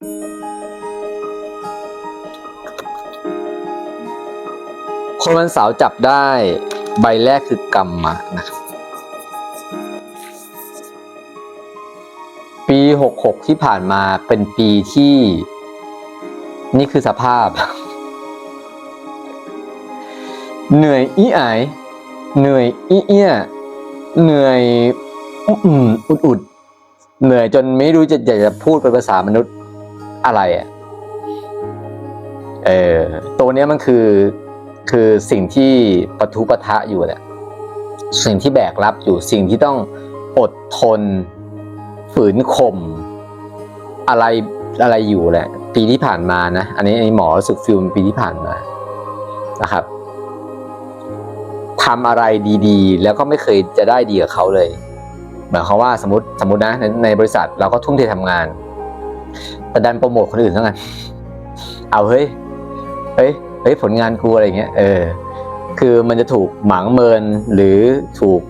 คนวันเสาร์จับได้ใบแรกคือกรรมมานะครับปีหกหกที่ผ่านมาเป็นปีที่ นี่คือสภาพ เหนื่อยอีอายเหนื่อยอีเอี้ยเหนื่อยอุดอุดเหนื่อยจนไม่รู้จะอยากจะพูดเป็นภาษามนุษย์ อะไรอะเออตัวเนี้ยมันคือคือสิ่งที่ปะทุปะทะอยู่แหละสิ่งที่แบกรับอยู่สิ่งที่ต้องอดทน ฝืนข่มอะไรอะไรอยู่แหละ ปีที่ผ่านมานะ อันนี้อันนี้หมอรู้สึกฟิลปีที่ผ่านมานะครับทำอะไรดีๆ แล้วก็ไม่เคยจะได้ดีกับเขาเลยหมายความว่าสมมติสมมตินะในในบริษัทเราก็ทุ่มเททำงาน แต่ดันโปรโมทคนอื่นเท่านั้นเอาเฮ้ย เฮ้ย เฮ้ยผลงานกูอะไรเงี้ย เออ คือมันจะถูกหมางเมินหรือถูก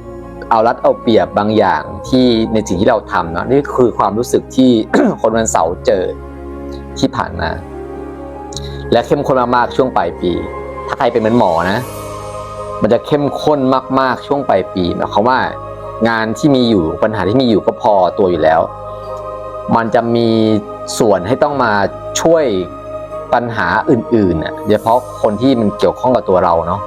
เอารัดเอาเปรียบบางอย่างที่ในสิ่งที่เราทำเนาะนี่คือความรู้สึกที่คนวันเสาร์เจอที่ผ่านมาและเข้มข้นมากๆช่วงปลายปี ถ้าใครเป็นเหมือนหมอนะ มันจะเข้มข้นมากๆช่วงปลายปีหมายความว่างานที่มีอยู่ปัญหาที่มีอยู่ก็พอตัวอยู่แล้ว มันจะมีส่วนให้ต้องมาช่วยปัญหาอื่นๆน่ะโดยเฉพาะคนที่มันเกี่ยวข้องกับตัวเราเนาะ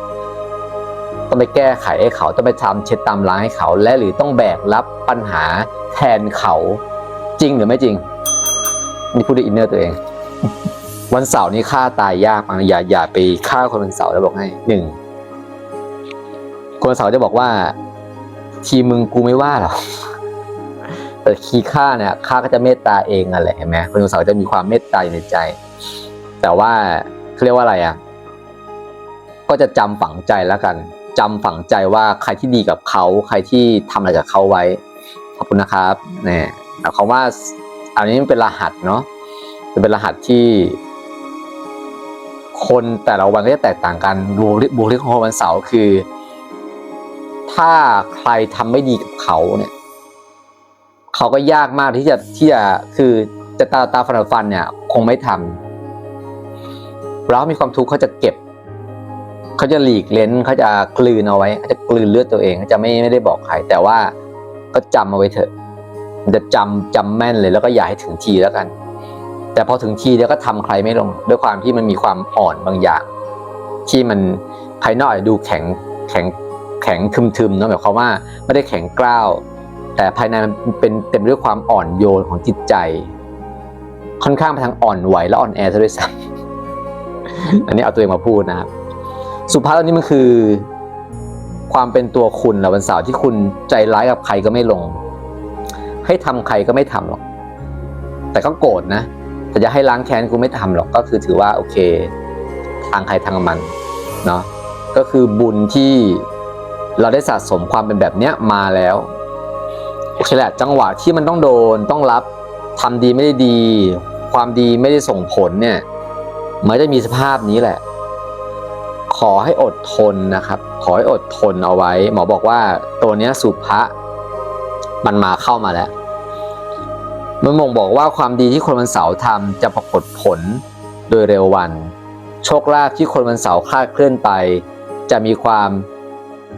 ต้องไปแก้ไขให้เขาต้องไปทำเช็ดตามล้างให้เขาและหรือต้องแบกรับปัญหาแทนเขาจริงหรือไม่จริง นี่พูดด้วยอินเนอร์ตัวเอง วันเสาร์นี้ฆ่าตายยากมากอย่าอย่าไปฆ่าคนวันเสาร์แล้วบอกให้หนึ่งคนวันเสาร์จะบอกว่า ทีมึงกูไม่ว่าหรอก แต่คีย์ค่าเนี่ยค่าก็จะเมตตาเองนั่นแหละเห็นไหมคนวันเสาร์จะมีความเมตตาอยู่ในใจ แต่ว่าเขาเรียกว่าอะไรอะ ก็จะจำฝังใจแล้วกันจำฝังใจว่าใครที่ดีกับเขา ใครที่ทำอะไรกับเขาไว้ ขอบคุณนะครับเนี่ยหมาความว่าอันนี้มันเป็นรหัสเนาะเป็นรหัสที่ คนแต่ละวันก็จะแตกต่างกันบุคลิกบุคลิของคนวันเสาร์คือ ถ้าใครทำไม่ดีกับเขาเนี่ย เขาก็ยากมากที่จะที่จะคือจะตาตาฟันฟันเนี่ย คงไม่ทำแล้วมีความทุกข์เขาจะเก็บ เขาจะหลีกเล้นเขาจะกลืนเอาไว้เขาจะกลืนเลือดตัวเองเขาจะไม่ไม่ได้บอกใครแต่ว่าก็จำเอาไว้เถอะ มันจะจำจำแม่นเลยแล้วก็อย่าให้ถึงทีแล้วกัน แต่พอถึงทีเดียวก็ทำใครไม่ลง ด้วยความที่มันมีความอ่อนบางอย่าง ที่มันภายนอกอาจจะดูแข็งแข็งแข็งทึมๆเนอะหมายความว่าไม่ได้แข็งกร้าว แต่ภายในมันเป็นเต็มไปด้วยความอ่อนโยนของจิตใจ ค่อนข้างไปทางอ่อนไหวและอ่อนแอซะด้วยซ้ำอันนี้เอาตัวเองมาพูดนะครับ สุภาพตอนนี้มันคือ ความเป็นตัวคุณแหละวันเสาร์ที่คุณใจร้ายกับใครก็ไม่ลง ให้ทำใครก็ไม่ทำหรอก แต่ก็โกรธนะ แต่จะให้ล้างแค้นกูไม่ทำหรอกก็คือถือว่าโอเค ทางใครทางมันเนาะก็คือบุญที่เราได้สะสมความเป็นแบบเนี้ยมาแล้ว เคแหละจังหวะที่มันต้องโดนต้องรับทำดีไม่ได้ดี ความดีไม่ได้ส่งผลเนี่ยมันจะมีสภาพนี้แหละ ขอให้อดทนนะครับ ขอให้อดทนเอาไว้ หมอบอกว่าตัวเนี้ยสุภะมันมาเข้ามาแล้วมันมงบอกว่าความดีที่คนวันเสาร์ทำจะปรากฏผลโดยเร็ววัน โชคลาภที่คนวันเสาร์คลาดเคลื่อนไป จะมีความ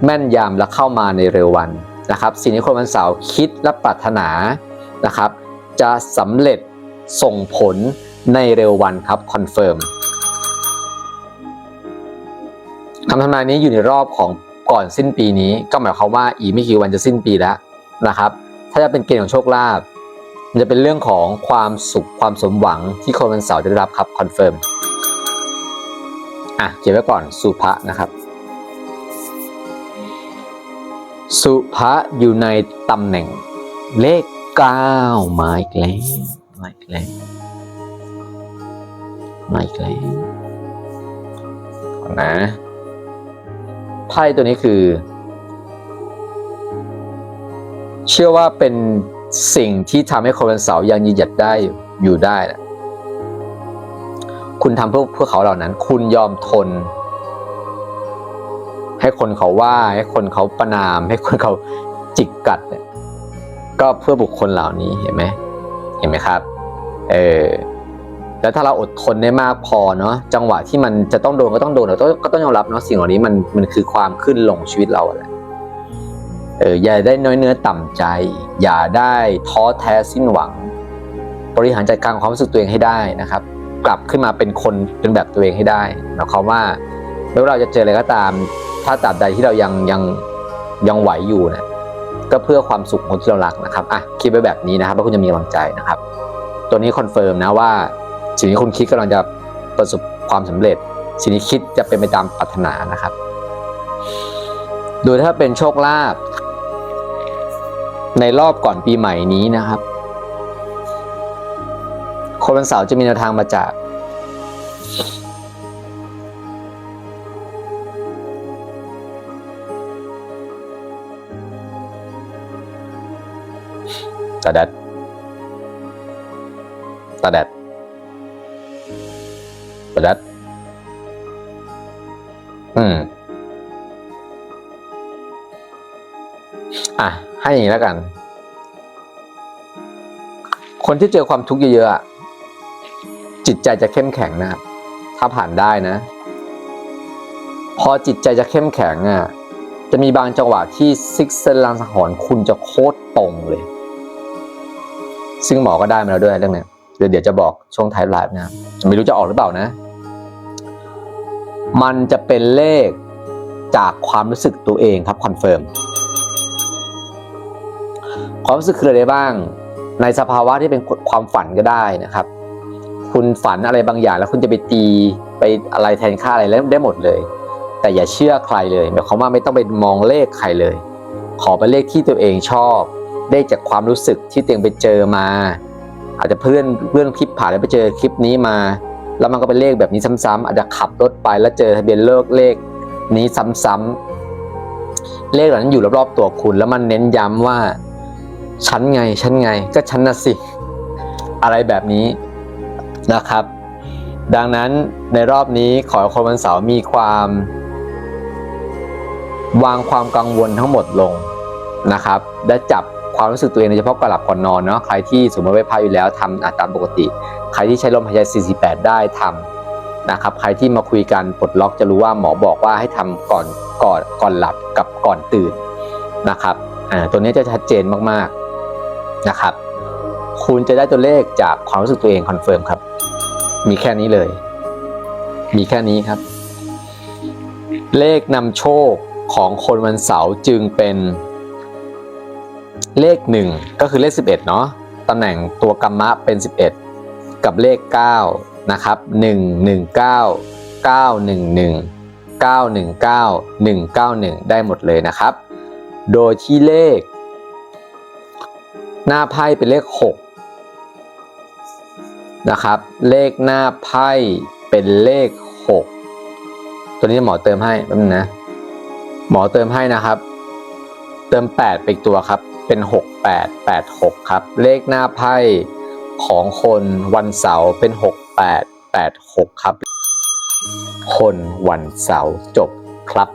แม่นยำและเข้ามาในเร็ววัน นะครับสิ่งที่คนวันเสาร์คิดและปรารถนานะครับ จะสำเร็จส่งผลในเร็ววันครับคอนเฟิร์มคำทำนายนี้อยู่ในรอบของก่อนสิ้นปีนี้ ก็หมายความว่าอีกไม่กี่วันจะสิ้นปีแล้วนะครับ ถ้าจะเป็นเกณฑ์ของโชคลาภมันจะเป็นเรื่องของความสุขความสมหวังที่คนวันเสาร์จะได้รับครับคอนเฟิร์มอะเขียนไว้ก่อนสุภะนะครับ สุภะอยู่ในตำแหน่ง เลขเก้ามาอีกแล้วมาอีกแล้วมาอีกแล้วนนะไพ่ตัวนี้คือ เชื่อว่าเป็นสิ่งที่ทำให้คนวันเสาร์ยังยืนหยัดได้อยู่ได้นะคุณทำเพื่อเพื่อเขาเหล่านั้น คุณยอมทน ให้คนเขาว่าให้คนเขาประนาม ให้คนเขาจิกกัดเนี่ยก็เพื่อบุคคลเหล่านี้เห็นไหมเห็นไหมครับเออแล้วถ้าเราอดทนได้มากพอเนาะจังหวะที่มันจะต้องโดนก็ต้องโดนเราต้องก็ต้องยอมรับเนาะสิ่งเหล่านี้มันมันคือความขึ้นลงชีวิตเราแหละเอออย่าได้น้อยเนื้อต่ำใจ อย่าได้ท้อแท้สิ้นหวัง บริหารจัดการความรู้สึกตัวเองให้ได้นะครับ กลับขึ้นมาเป็นคนเป็นแบบตัวเองให้ได้หมายความว่าไม่ว่าเราจะเจออะไรก็ตาม ถ้าตราบใดที่เรายังยังยังไหวอยู่นะก็เพื่อความสุขของคนที่เรารักนะครับอะคิดไว้แบบนี้นะครับแล้วคุณจะมีกำลังใจนะครับ ตัวนี้คอนเฟิร์มนะว่าสิ่งที่คุณคิดกำลังจะประสบความสำเร็จ สิ่งที่คิดจะเป็นไปตามปรารถนานะครับ โดยถ้าเป็นโชคลาภในรอบก่อนปีใหม่นี้นะครับคนวันเสาร์จะมีแนวทางมาจาก ตาแดดตาแดดตาแดดอืม อะ ให้อย่างนี้แล้วกัน คนที่เจอความทุกข์เยอะๆอะจิตใจจะเข้มแข็งนะครับถ้าผ่านได้นะ พอจิตใจจะเข้มแข็งอะ จะมีบางจังหวะที่ซิกเซนลังสหรณ์คุณจะโคตรตรงเลย ซึ่งหมอก็ได้มาแล้วด้วยเรื่องนี้เดี๋ยวเดี๋ยวจะบอกช่วงท้ายไลฟ์นะไม่รู้จะออกหรือเปล่านะ มันจะเป็นเลขจากความรู้สึกตัวเองครับคอนเฟิร์มความรู้สึกคืออะไรบ้าง ในสภาวะที่เป็นความฝันก็ได้นะครับ คุณฝันอะไรบางอย่าง แล้วคุณจะไปตีไปอะไรแทนค่าอะไรแล้วได้หมดเลย แต่อย่าเชื่อใครเลยหมายความว่าไม่ต้องไปมองเลขใครเลย ขอเป็นเลขที่ตัวเองชอบ ได้จากความรู้สึกที่ตัวเองไปเจอมา อาจจะเพื่อนเพื่อนคลิปผ่านแล้วไปเจอคลิปนี้มา แล้วมันก็เป็นเลขแบบนี้ซ้ำๆอาจจะขับรถไปแล้วเจอทะเบียนเลขเลขนี้ซ้ำๆเลขเหล่านั้นอยู่รอบๆตัวคุณ แล้วมันเน้นย้ำว่าฉันไงฉันไงก็ฉันน่ะสิ อะไรแบบนี้นะครับ ดังนั้นในรอบนี้ขอคนวันเสาร์มีความ วางความกังวลทั้งหมดลงนะครับ และจับ ความรู้สึกตัวเองโดยเฉพาะก่อนหลับก่อนนอนเนาะใครที่สมมติไว้พายอยู่แล้วทำอะตามปกติ ใครที่ใช้ลมหายใจ 48 ได้ทำนะครับใครที่มาคุยกันปลดล็อกจะรู้ว่าหมอบอกว่าให้ทำก่อนก่อนก่อนหลับกับก่อนตื่นนะครับอ่าตัวนี้จะชัดเจนมากๆนะครับ คุณจะได้ตัวเลขจากความรู้สึกตัวเองคอนเฟิร์มครับ มีแค่นี้เลย มีแค่นี้ครับ เลขนำโชคของคนวันเสาร์จึงเป็น เลขหนึ่งก็คือเลข 11 เนาะตำแหน่งตัวกรรมะเป็น 11 กับเลข 9 นะครับ 1 1 9 9 1 1 9 1 9 1 9 1 ได้หมดเลยนะครับ โดยที่เลข หน้าไพ่เป็นเลข 6 นะครับ เลขหน้าไพ่เป็นเลข 6 ตัวนี้หมอเติมให้แป๊บนึงนะ หมอเติมให้นะครับ เติม 8 ไปอีกตัวครับ เป็น 6 8 8 6 ครับ เลขหน้าไพ่ของคนวันเสาร์เป็น 6 8 8 6 ครับ คนวันเสาร์จบครับ